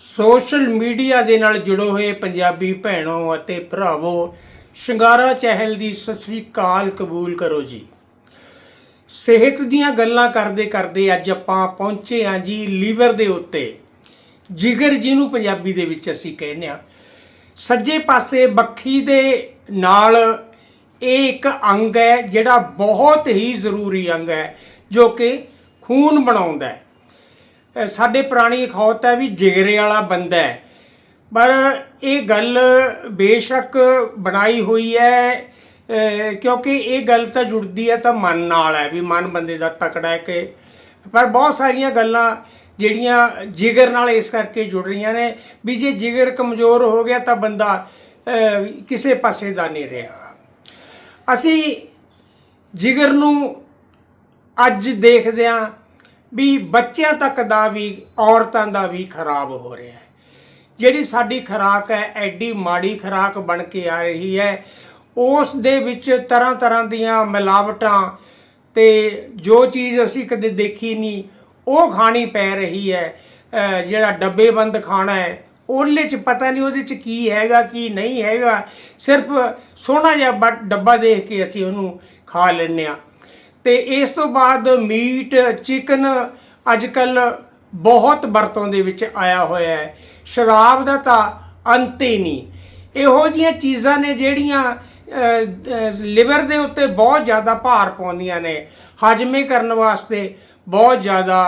Social media ਦੇ ਨਾਲ ਜੁੜੇ ਹੋਏ ਪੰਜਾਬੀ ਭੈਣੋ ਅਤੇ ਭਰਾਵੋ, ਸ਼ਿੰਗਾਰਾ ਚਹਿਲ ਦੀ ਸਤਿ ਸ੍ਰੀ ਅਕਾਲ ਕਬੂਲ ਕਰੋ ਜੀ। ਸਿਹਤ ਦੀਆਂ ਗੱਲਾਂ ਕਰਦੇ ਕਰਦੇ ਅੱਜ ਆਪਾਂ ਪਹੁੰਚੇ ਹਾਂ ਜੀ ਲੀਵਰ ਦੇ ਉੱਤੇ। ਜਿਗਰ ਜਿਹਨੂੰ ਪੰਜਾਬੀ ਦੇ ਵਿੱਚ ਅਸੀਂ ਕਹਿੰਦੇ ਹਾਂ। ਸੱਜੇ ਪਾਸੇ ਬੱਖੀ ਦੇ ਨਾਲ ਇਹ ਇੱਕ ਅੰਗ ਹੈ ਜਿਹੜਾ ਬਹੁਤ ਹੀ ਜ਼ਰੂਰੀ ਅੰਗ ਹੈ ਜੋ ਕਿ ਖੂਨ ਬਣਾਉਂਦਾ ਹੈ। ਸਾਡੇ ਪੁਰਾਣੀ ਅਖੌਤ ਹੈ ਵੀ ਜਿਗਰੇ ਵਾਲਾ ਬੰਦਾ ਹੈ। ਪਰ ਇਹ ਗੱਲ ਬੇਸ਼ੱਕ ਬਣਾਈ ਹੋਈ ਹੈ ਕਿਉਂਕਿ ਇਹ ਗੱਲ ਤਾਂ ਜੁੜਦੀ ਹੈ ਤਾਂ ਮਨ ਨਾਲ ਹੈ, ਵੀ ਮਨ ਬੰਦੇ ਦਾ ਤਕੜਾ ਹੈ ਕਿ ਪਰ ਬਹੁਤ ਸਾਰੀਆਂ ਗੱਲਾਂ ਜਿਹੜੀਆਂ ਜਿਗਰ ਨਾਲ ਇਸ ਕਰਕੇ ਜੁੜ ਰਹੀਆਂ ਨੇ, ਵੀ ਜੇ ਜਿਗਰ ਕਮਜ਼ੋਰ ਹੋ ਗਿਆ ਤਾਂ ਬੰਦਾ ਕਿਸੇ ਪਾਸੇ ਦਾ ਨਹੀਂ ਰਿਹਾ। ਅਸੀਂ ਜਿਗਰ ਨੂੰ ਅੱਜ ਦੇਖਦੇ ਹਾਂ ਵੀ ਬੱਚਿਆਂ ਤੱਕ ਦਾ ਵੀ, ਔਰਤਾਂ ਦਾ ਵੀ ਖਰਾਬ ਹੋ ਰਿਹਾ ਹੈ। ਜਿਹੜੀ ਸਾਡੀ ਖੁਰਾਕ ਹੈ, ਐਡੀ ਮਾੜੀ ਖੁਰਾਕ ਬਣ ਕੇ ਆ ਰਹੀ ਹੈ, ਉਸ ਦੇ ਵਿੱਚ ਤਰ੍ਹਾਂ ਤਰ੍ਹਾਂ ਦੀਆਂ ਮਿਲਾਵਟਾਂ ਤੇ ਜੋ ਚੀਜ਼ ਅਸੀਂ ਕਦੇ ਦੇਖੀ ਨਹੀਂ, ਉਹ ਖਾਣੀ ਪੈ ਰਹੀ ਹੈ। ਜਿਹੜਾ ਡੱਬੇਬੰਦ ਖਾਣਾ ਹੈ ਉਹਲੇ ਚ ਪਤਾ ਨਹੀਂ ਉਹਦੇ ਚ ਕੀ ਹੈਗਾ, ਕੀ ਨਹੀਂ ਹੈਗਾ। ਸਿਰਫ ਸੋਹਣਾ ਜਿਹਾ ਬ- ਡੱਬਾ ਦੇਖ ਕੇ ਅਸੀਂ ਉਹਨੂੰ ਖਾ ਲੈਂਦੇ ਆ ਤੇ ਇਸ ਤੋਂ ਬਾਅਦ ਮੀਟ, ਚਿਕਨ ਅੱਜ ਕੱਲ ਬਹੁਤ ਵਰਤੋਂ ਦੇ ਵਿੱਚ ਆਇਆ ਹੋਇਆ ਹੈ। ਸ਼ਰਾਬ ਦਾ ਤਾਂ ਅੰਤ ਹੀ ਨਹੀਂ। ਇਹੋ ਜੀਆਂ ਚੀਜ਼ਾਂ ਨੇ ਜਿਹੜੀਆਂ ਲਿਵਰ ਦੇ ਉੱਤੇ ਬਹੁਤ ਜ਼ਿਆਦਾ ਭਾਰ ਪਾਉਂਦੀਆਂ ਨੇ। ਹਜਮੇ ਕਰਨ ਵਾਸਤੇ ਬਹੁਤ ਜ਼ਿਆਦਾ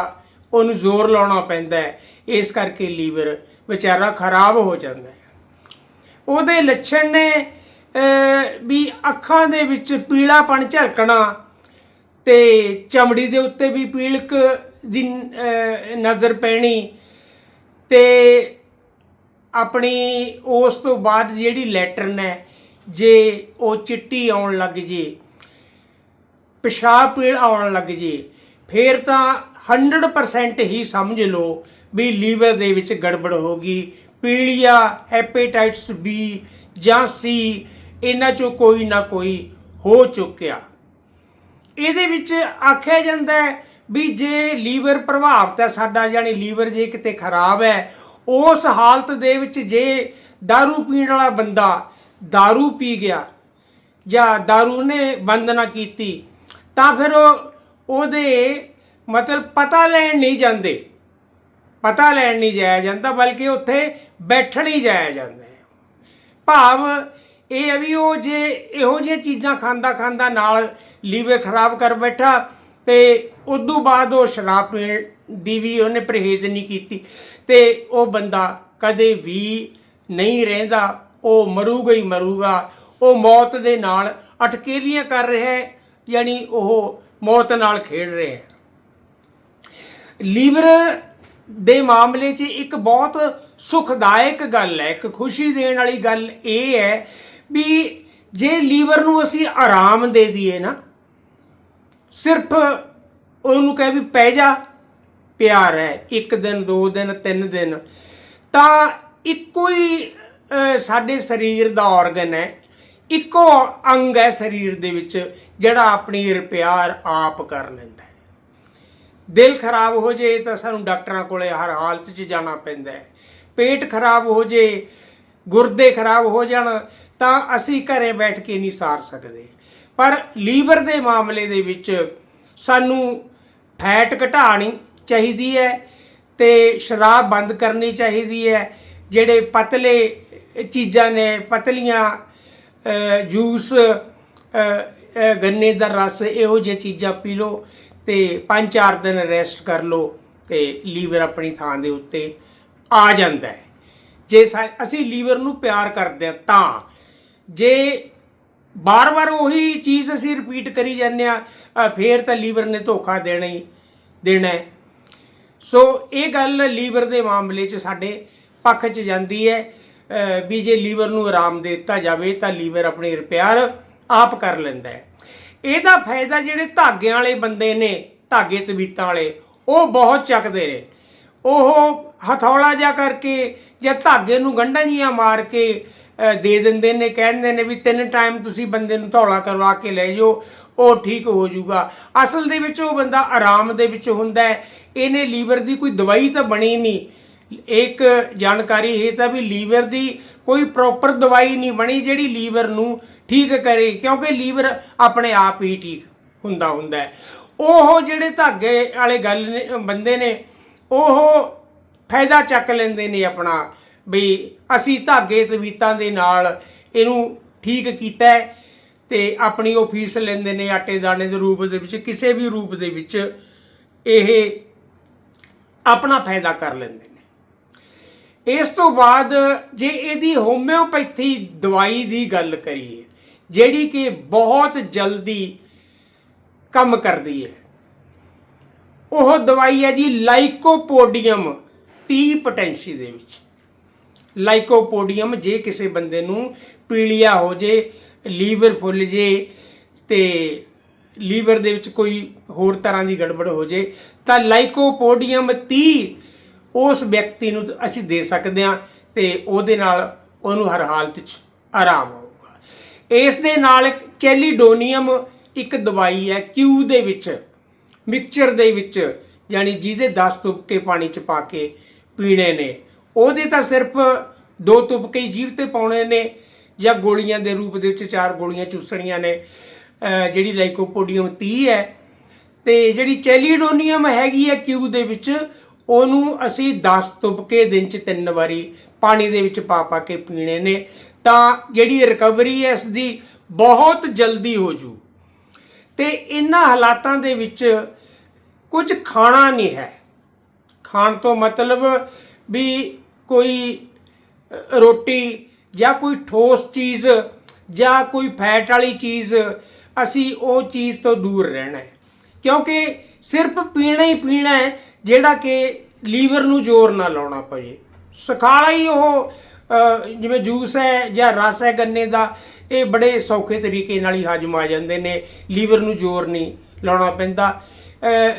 ਉਹਨੂੰ ਜ਼ੋਰ ਲਾਉਣਾ ਪੈਂਦਾ ਹੈ। ਇਸ ਕਰਕੇ ਲੀਵਰ ਵਿਚਾਰਾ ਖਰਾਬ ਹੋ ਜਾਂਦਾ ਹੈ। ਉਹਦੇ ਲੱਛਣ ਨੇ ਵੀ ਅੱਖਾਂ ਦੇ ਵਿੱਚ ਪੀਲਾਪਣ ਝਲਕਣਾ ਤੇ ਚਮੜੀ ਦੇ ਉੱਤੇ ਵੀ ਪੀਲਕ ਦੀ ਨਜ਼ਰ ਪੈਣੀ ਤੇ ਆਪਣੀ ਉਸ ਤੋਂ ਬਾਅਦ ਜਿਹੜੀ ਲੈਟਰਨ ਹੈ, ਜੇ ਉਹ ਚਿੱਟੀ ਆਉਣ ਲੱਗ ਜੇ, ਪਿਸ਼ਾਬ ਪੀੜ ਆਉਣ ਲੱਗ ਜੇ, ਫੇਰ ਤਾਂ 100% ਹੀ ਸਮਝ ਲਓ ਵੀ ਲੀਵਰ ਦੇ ਵਿੱਚ ਗੜਬੜ ਹੋ ਗਈ ਪੀਲੀਆ, ਹੈਪੇਟਾਈਟਸ ਬੀ ਜਾਂ ਸੀ, ਇਹਨਾਂ ਚੋਂ ਕੋਈ ਨਾ ਕੋਈ ਹੋ ਚੁੱਕਿਆ। ਇਹਦੇ ਵਿੱਚ ਆਖਿਆ ਜਾਂਦਾ ਹੈ ਵੀ ਜੇ ਲੀਵਰ ਪ੍ਰਭਾਵਿਤ ਹੈ ਸਾਡਾ ਯਾਨੀ ਲੀਵਰ ਜੇ ਕਿਤੇ ਖਰਾਬ ਹੈ ਉਸ ਹਾਲਤ ਦੇ ਵਿੱਚ ਜੇ दारू ਪੀਣ ਵਾਲਾ ਬੰਦਾ दारू ਪੀ ਗਿਆ ਜਾਂ दारू ਨੇ ਬੰਦ ਨਾ ਕੀਤੀ ਤਾਂ ਫਿਰ ਉਹ ਉਹਦੇ ਮਤਲਬ ਪਤਾ ਲੈਣ ਨਹੀਂ ਜਾਂਦੇ ਪਤਾ ਲੈਣ ਨਹੀਂ ਜਾਇਆ ਜਾਂਦਾ ਬਲਕਿ ਉੱਥੇ ਬੈਠਣ ਹੀ ਜਾਇਆ ਜਾਂਦਾ ਹੈ ਭਾਵ ਇਹ ਹੈ ਵੀ ਉਹ ਜੇ ਇਹੋ ਜਿਹੀਆਂ ਚੀਜ਼ਾਂ ਖਾਂਦਾ ਖਾਂਦਾ ਨਾਲ ਲੀਵਰ ਖਰਾਬ ਕਰ ਬੈਠਾ ਤੇ ਉਦੋਂ ਬਾਅਦ ਉਹ ਸ਼ਰਾਬ ਪੀਣ ਦੀ ਵੀ ਉਹਨੇ ਪਰਹੇਜ਼ ਨਹੀਂ ਕੀਤੀ ਤੇ ਉਹ ਬੰਦਾ ਕਦੇ ਵੀ ਨਹੀਂ ਰਹਿੰਦਾ, ਉਹ ਮਰੂਗਾ ਹੀ ਮਰੂਗਾ। ਉਹ ਮੌਤ ਦੇ ਨਾਲ ਅਟਕੇਲੀਆਂ ਕਰ ਰਿਹਾ ਹੈ, ਯਾਨੀ ਉਹ ਮੌਤ ਨਾਲ ਖੇਡ ਰਿਹਾ ਹੈ। ਲੀਵਰ ਦੇ ਮਾਮਲੇ 'ਚ ਇੱਕ ਬਹੁਤ ਸੁਖਦਾਇਕ ਗੱਲ ਹੈ, ਇੱਕ ਖੁਸ਼ੀ ਦੇਣ ਵਾਲੀ ਗੱਲ ਇਹ ਹੈ ਵੀ ਜੇ ਲੀਵਰ ਨੂੰ ਅਸੀਂ ਆਰਾਮ ਦੇ ਦਈਏ ਨਾ, ਸਿਰਫ ਉਹਨੂੰ ਕਹੇ ਵੀ ਪੈ ਜਾ, ਪਿਆਰ ਹੈ, ਇੱਕ ਦਿਨ, ਦੋ ਦਿਨ, ਤਿੰਨ ਦਿਨ, ਤਾਂ ਇੱਕੋ ਹੀ ਸਾਡੇ ਸਰੀਰ ਦਾ ਆਰਗਨ ਹੈ, ਇੱਕੋ ਅੰਗ ਹੈ ਸਰੀਰ ਦੇ ਵਿੱਚ, ਜਿਹੜਾ ਆਪਣੀ ਰਿਪੇਅਰ ਆਪ ਕਰ ਲੈਂਦਾ ਹੈ। ਦਿਲ ਖਰਾਬ ਹੋ ਜੇ ਤਾਂ ਸਾਨੂੰ ਡਾਕਟਰਾਂ ਕੋਲੇ ਹਰ ਹਾਲਤ 'ਚ ਜਾਣਾ ਪੈਂਦਾ ਹੈ। ਪੇਟ ਖਰਾਬ ਹੋ ਜੇ, ਗੁਰਦੇ ਖਰਾਬ ਹੋ ਜਾਣ ਤਾਂ ਅਸੀਂ ਘਰੇ ਬੈਠ ਕੇ ਨਹੀਂ ਸਾਰ ਸਕਦੇ। ਪਰ ਲੀਵਰ ਦੇ ਮਾਮਲੇ ਦੇ ਵਿੱਚ ਸਾਨੂੰ ਫੈਟ ਘਟਾਣੀ ਚਾਹੀਦੀ ਹੈ ਤੇ ਸ਼ਰਾਬ ਬੰਦ ਕਰਨੀ ਚਾਹੀਦੀ ਹੈ। ਜਿਹੜੇ ਪਤਲੇ ਚੀਜ਼ਾਂ ਨੇ, ਪਤਲੀਆਂ ਜੂਸ ਗੰਨੇ ਦਾ ਰਸ, ਇਹੋ ਜਿਹੀ ਚੀਜ਼ਾਂ ਪੀ ਲਓ ਤੇ 5-4 ਦਿਨ ਰੈਸਟ ਕਰ ਲਓ ਤੇ ਲੀਵਰ ਆਪਣੀ ਥਾਂ ਦੇ ਉੱਤੇ ਆ ਜਾਂਦਾ ਹੈ। ਜੇ ਸਾ- ਅਸੀਂ ਲੀਵਰ ਨੂੰ ਪਿਆਰ ਕਰਦੇ ਹਾਂ ਤਾਂ ਜੇ ਬਾਰ-ਬਾਰ ਉਹੀ ਚੀਜ਼ ਅਸੀਂ ਰਿਪੀਟ ਕਰੀ ਜਾਂਦੇ ਆ ਫੇਰ ਤਾਂ ਲੀਵਰ ਨੇ ਧੋਖਾ ਦੇਣਾ ਹੀ, ਦੇਣਾ ਸੋ ਇਹ ਗੱਲ ਲੀਵਰ ਦੇ ਮਾਮਲੇ 'ਚ ਸਾਡੇ ਪੱਖ 'ਚ ਜਾਂਦੀ ਹੈ। ਵੀ ਜੇ ਲੀਵਰ ਨੂੰ ਆਰਾਮ ਦੇ ਦਿੱਤਾ ਜਾਵੇ ਤਾਂ ਲੀਵਰ ਆਪਣੀ ਰਿਪੇਅਰ ਆਪ ਕਰ ਲੈਂਦਾ ਹੈ। ਇਹਦਾ ਫਾਇਦਾ ਜਿਹੜੇ ਧਾਗਿਆਂ ਵਾਲੇ ਬੰਦੇ ਨੇ, ਧਾਗੇ ਤਵੀਤਾਂ ਵਾਲੇ, ਉਹ ਬਹੁਤ ਚੱਕਦੇ ਨੇ। ਉਹ ਹਥੌਲਾ ਜਿਹਾ ਕਰਕੇ ਜਾਂ ਧਾਗੇ ਨੂੰ ਗੰਢਾਂ ਜੀਆਂ ਮਾਰ ਕੇ ਦੇ ਦਿੰਦੇ ਨੇ ਕਹਿੰਦੇ ਨੇ ਵੀ ਤਿੰਨ ਟਾਈਮ ਤੁਸੀਂ ਬੰਦੇ ਨੂੰ ਧੌਲਾ ਕਰਵਾ ਕੇ ਲੈ ਜਾਓ, ਉਹ ਠੀਕ ਹੋ ਜਾਊਗਾ। ਅਸਲ ਦੇ ਵਿੱਚ ਉਹ ਬੰਦਾ ਆਰਾਮ ਦੇ ਵਿੱਚ ਹੁੰਦਾ ਹੈ। ਇਹਨੇ ਲੀਵਰ ਦੀ ਕੋਈ ਦਵਾਈ ਤਾਂ ਬਣੀ ਨਹੀਂ। ਇੱਕ ਜਾਣਕਾਰੀ ਇਹ ਤਾਂ ਵੀ ਲੀਵਰ ਦੀ ਕੋਈ ਪ੍ਰੋਪਰ ਦਵਾਈ ਨਹੀਂ ਬਣੀ ਜਿਹੜੀ ਲੀਵਰ ਨੂੰ ਠੀਕ ਕਰੇ, ਕਿਉਂਕਿ ਲੀਵਰ ਆਪਣੇ ਆਪ ਹੀ ਠੀਕ ਹੁੰਦਾ ਹੁੰਦਾ ਉਹ ਜਿਹੜੇ ਧਾਗੇ ਵਾਲੇ ਗੱਲ ਨੇ, ਬੰਦੇ ਨੇ, ਉਹ ਫਾਇਦਾ ਚੱਕ ਲੈਂਦੇ ਨੇ ਆਪਣਾ। ਵੀ ਅਸੀਂ ਧਾਗੇ ਤਵੀਤਾਂ ਦੇ ਨਾਲ ਇਹਨੂੰ ਠੀਕ ਕੀਤਾ ਹੈ ਤੇ ਆਪਣੀ ਉਹ ਫੀਸ ਲੈਂਦੇ ਨੇ ਆਟੇ ਦਾਣੇ ਦੇ ਰੂਪ ਦੇ ਵਿੱਚ, ਕਿਸੇ ਵੀ ਰੂਪ ਦੇ ਵਿੱਚ ਇਹ ਆਪਣਾ ਫਾਇਦਾ ਕਰ ਲੈਂਦੇ ਨੇ। ਇਸ ਤੋਂ ਬਾਅਦ ਜੇ ਇਹਦੀ ਹੋਮਿਓਪੈਥੀ ਦਵਾਈ ਦੀ ਗੱਲ ਕਰੀਏ, ਜਿਹੜੀ ਕਿ ਬਹੁਤ ਜਲਦੀ ਕੰਮ ਕਰਦੀ ਹੈ, ਉਹ ਦਵਾਈ ਹੈ ਜੀ ਲਾਈਕੋਪੋਡੀਅਮ 30 ਪੋਟੈਂਸ਼ੀ ਦੇ ਵਿੱਚ। ਲਾਈਕੋਪੋਡੀਅਮ ਜੇ ਕਿਸੇ ਬੰਦੇ ਨੂੰ ਪੀਲੀਆ ਹੋ ਜੇ, ਲੀਵਰ ਫੁੱਲ ਜੇ ਤੇ ਲੀਵਰ ਦੇ ਵਿੱਚ ਕੋਈ ਹੋਰ ਤਰ੍ਹਾਂ ਦੀ ਗੜਬੜ ਹੋ ਜੇ, ਤਾਂ ਲਾਈਕੋਪੋਡੀਅਮ 30 ਉਸ ਵਿਅਕਤੀ ਨੂੰ ਅਸੀਂ ਦੇ ਸਕਦੇ ਹਾਂ ਤੇ ਉਹਦੇ ਨਾਲ ਉਹਨੂੰ ਹਰ ਹਾਲਤ 'ਚ ਆਰਾਮ ਹੋਊਗਾ ਇਸ ਦੇ ਨਾਲ ਚੈਲੀਡੋਨੀਅਮ ਇੱਕ ਦਵਾਈ ਹੈ ਕਿਊ ਦੇ ਵਿੱਚ, ਮਿਕਸਚਰ ਦੇ ਵਿੱਚ, ਯਾਨੀ ਜਿਹਦੇ 10 ਤੁਪਕੇ ਪਾਣੀ 'ਚ ਪਾ ਕੇ ਪੀਣੇ ਨੇ। ਉਹਦੇ ਤਾਂ ਸਿਰਫ ਦੋ ਤੁਪਕੇ ਹੀ ਜੀਭ ਤੇ ਪਾਉਣੇ ਨੇ ਜਾਂ ਗੋਲੀਆਂ ਦੇ ਰੂਪ ਦੇ ਵਿੱਚ ਚਾਰ ਗੋਲੀਆਂ ਚੂਸਣੀਆਂ ਨੇ ਜਿਹੜੀ ਲਾਈਕੋਪੋਡੀਅਮ 30 ਹੈ। ਤੇ ਜਿਹੜੀ ਚੈਲੀਡੋਨੀਅਮ ਹੈਗੀ ਹੈ ਕਿਊ ਦੇ ਵਿੱਚ, ਉਹਨੂੰ ਅਸੀਂ 10 ਤੁਪਕੇ ਦਿਨ 'ਚ ਤਿੰਨ ਵਾਰੀ ਪਾਣੀ ਦੇ ਵਿੱਚ ਪਾ ਪਾ ਕੇ ਪੀਣੇ ਨੇ। ਤਾਂ ਜਿਹੜੀ ਰਿਕਵਰੀ ਹੈ ਇਸ ਦੀ ਬਹੁਤ ਜਲਦੀ ਹੋ ਜੂ। ਤੇ ਇਹਨਾਂ ਹਾਲਾਤਾਂ ਦੇ ਵਿੱਚ ਕੁਝ ਖਾਣਾ ਨਹੀਂ ਹੈ। ਖਾਣ ਤੋਂ ਮਤਲਬ ਵੀ ਕੋਈ ਰੋਟੀ ਜਾਂ ਕੋਈ ਠੋਸ ਚੀਜ਼ ਜਾਂ ਕੋਈ ਫੈਟ ਵਾਲੀ ਚੀਜ਼, ਅਸੀਂ ਉਹ ਚੀਜ਼ ਤੋਂ ਦੂਰ ਰਹਿਣਾ ਹੈ। ਕਿਉਂਕਿ ਸਿਰਫ ਪੀਣਾ ਹੀ ਪੀਣਾ ਹੈ ਜਿਹੜਾ ਕਿ ਲੀਵਰ ਨੂੰ ਜ਼ੋਰ ਨਾ ਲਾਉਣਾ ਪਵੇ। ਸਖਾਲਾ ਹੀ ਉਹ ਜਿਵੇਂ ਜੂਸ ਹੈ ਜਾਂ ਰਸ ਹੈ ਗੰਨੇ ਦਾ, ਇਹ ਬੜੇ ਸੌਖੇ ਤਰੀਕੇ ਨਾਲ ਹੀ ਹਜਮ ਆ ਜਾਂਦੇ ਨੇ। ਲੀਵਰ ਨੂੰ ਜ਼ੋਰ ਨਹੀਂ ਲਾਉਣਾ ਪੈਂਦਾ।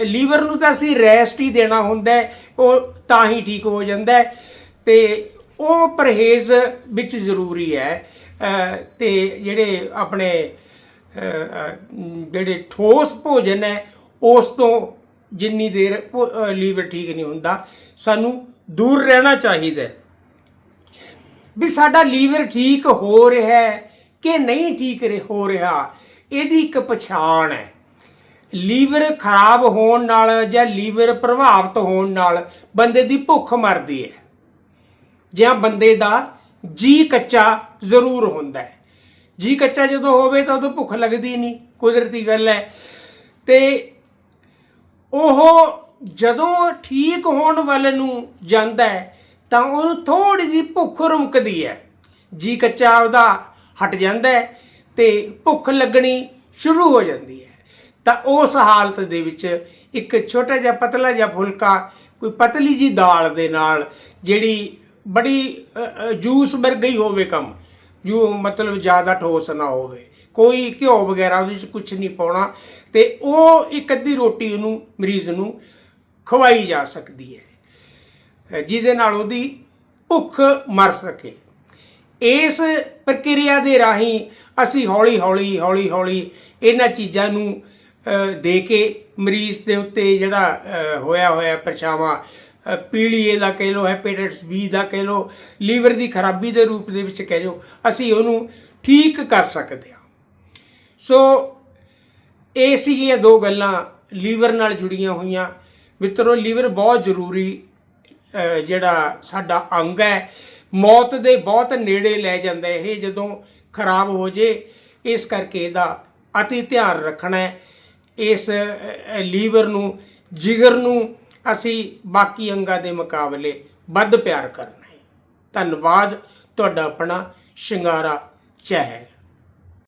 ਲੀਵਰ ਨੂੰ ਤਾਂ ਅਸੀਂ ਰੈਸਟ ਹੀ ਦੇਣਾ ਹੁੰਦਾ ਉਹ ਤਾਂ ਹੀ ਠੀਕ ਹੋ ਜਾਂਦਾ ਹੈ। ਤੇ ਉਹ ਪਰਹੇਜ਼ ਵਿੱਚ ਜ਼ਰੂਰੀ ਹੈ ਅ, ਤੇ ਜਿਹੜੇ ਆਪਣੇ ਜਿਹੜੇ ਠੋਸ ਭੋਜਨ ਹੈ ਉਸ ਤੋਂ ਜਿੰਨੀ ਦੇਰ ਭੋ- ਲੀਵਰ ਠੀਕ ਨਹੀਂ ਹੁੰਦਾ ਸਾਨੂੰ ਦੂਰ ਰਹਿਣਾ ਚਾਹੀਦਾ ਵੀ ਸਾਡਾ ਲੀਵਰ ਠੀਕ ਹੋ ਰਿਹਾ ਹੈ ਕਿ ਨਹੀਂ ਠੀਕ ਹੋ ਰਿਹਾ ਇਹਦੀ ਇੱਕ ਪਛਾਣ ਹੈ। ਲੀਵਰ ਖਰਾਬ ਹੋਣ ਨਾਲ ਜਾਂ ਲੀਵਰ ਪ੍ਰਭਾਵਿਤ ਹੋਣ ਨਾਲ ਬੰਦੇ ਦੀ ਭੁੱਖ ਮਰਦੀ ਹੈ। ਜਾਂ ਬੰਦੇ ਦਾ ਜੀ ਕੱਚਾ ਜ਼ਰੂਰ ਹੁੰਦਾ ਹੈ। ਜੀ ਕੱਚਾ ਜਦੋਂ ਹੋਵੇ ਤਾਂ ਉਦੋਂ ਭੁੱਖ ਲੱਗਦੀ ਨਹੀਂ, ਕੁਦਰਤੀ ਗੱਲ ਹੈ। ਤੇ ਉਹ ਜਦੋਂ ਠੀਕ ਹੋਣ ਵੱਲ ਨੂੰ ਜਾਂਦਾ ਹੈ, ਤਾਂ ਉਹਨੂੰ ਥੋੜੀ ਜਿਹੀ ਭੁੱਖ ਰੁਮਕਦੀ ਹੈ। ਜੀ ਕੱਚਾ ਉਹਦਾ ਹਟ ਜਾਂਦਾ ਹੈ ਤੇ ਭੁੱਖ ਲੱਗਣੀ ਸ਼ੁਰੂ ਹੋ ਜਾਂਦੀ ਹੈ। ਤਾਂ ਉਸ ਹਾਲਤ ਦੇ ਵਿੱਚ ਇੱਕ ਛੋਟਾ ਜਿਹਾ ਪਤਲਾ ਜਿਹਾ ਫੁਲਕਾ, ਕੋਈ ਪਤਲੀ ਜੀ ਦਾਲ ਦੇ ਨਾਲ ਜਿਹੜੀ ਬੜੀ ਜੂਸ ਵਰਗਾ ਹੋਵੇ ਕੰਮ। ਜੋ, ਮਤਲਬ ਜ਼ਿਆਦਾ ਠੋਸ ਨਾ ਹੋਵੇ। ਕੋਈ ਘਿਓ ਵਗੈਰਾ ਉਹਦੇ ਵਿੱਚ ਕੁਝ ਨਹੀਂ ਪਾਉਣਾ ਤੇ ਉਹ ਇੱਕ ਅੱਧੀ ਰੋਟੀ ਉਹਨੂੰ ਮਰੀਜ਼ ਨੂੰ ਖਵਾਈ ਜਾ ਸਕਦੀ ਹੈ। ਜਿਹਦੇ ਨਾਲ ਉਹਦੀ ਭੁੱਖ ਮਰ ਸਕੇ। ਇਸ ਪ੍ਰਕਿਰਿਆ ਦੇ ਰਾਹੀਂ ਅਸੀਂ ਹੌਲੀ ਹੌਲੀ ਹੌਲੀ ਹੌਲੀ ਇਹਨਾਂ ਚੀਜ਼ਾਂ ਨੂੰ ਦੇ ਕੇ ਮਰੀਜ਼ ਦੇ ਉੱਤੇ ਜਿਹੜਾ ਹੋਇਆ ਹੋਇਆ ਪਰਛਾਵਾਂ ਪੀਲੀਏ ਦਾ ਕਹਿ ਲਓ ਹੈਪੇਟਾਈਟਸ ਬੀ ਦਾ ਕਹਿ ਲਓ, ਲੀਵਰ ਦੀ ਖਰਾਬੀ ਦੇ ਰੂਪ ਦੇ ਵਿੱਚ ਕਹਿ ਲਓ, ਅਸੀਂ ਉਹਨੂੰ ਠੀਕ ਕਰ ਸਕਦੇ ਹਾਂ। ਸੋ ਇਹ ਸੀਗੀਆਂ ਦੋ ਗੱਲਾਂ ਲੀਵਰ ਨਾਲ ਜੁੜੀਆਂ ਹੋਈਆਂ। ਮਿੱਤਰੋ, ਲੀਵਰ ਬਹੁਤ ਜ਼ਰੂਰੀ ਜਿਹੜਾ ਸਾਡਾ ਅੰਗ ਹੈ, ਮੌਤ ਦੇ ਬਹੁਤ ਨੇੜੇ ਲੈ ਜਾਂਦਾ ਇਹ ਜਦੋਂ ਖਰਾਬ ਹੋ ਜੇ, ਇਸ ਕਰਕੇ ਇਹਦਾ ਅਤੀ ਧਿਆਨ ਰੱਖਣਾ ਹੈ। ਇਸ ਲੀਵਰ ਨੂੰ, ਜਿਗਰ ਨੂੰ ਅਸੀਂ ਬਾਕੀ ਅੰਗਾਂ ਦੇ ਮੁਕਾਬਲੇ ਵੱਧ ਪਿਆਰ ਕਰਨਾ ਹੈ। ਧੰਨਵਾਦ। ਤੁਹਾਡਾ ਆਪਣਾ ਸ਼ਿੰਗਾਰਾ। ਚਹਿਲ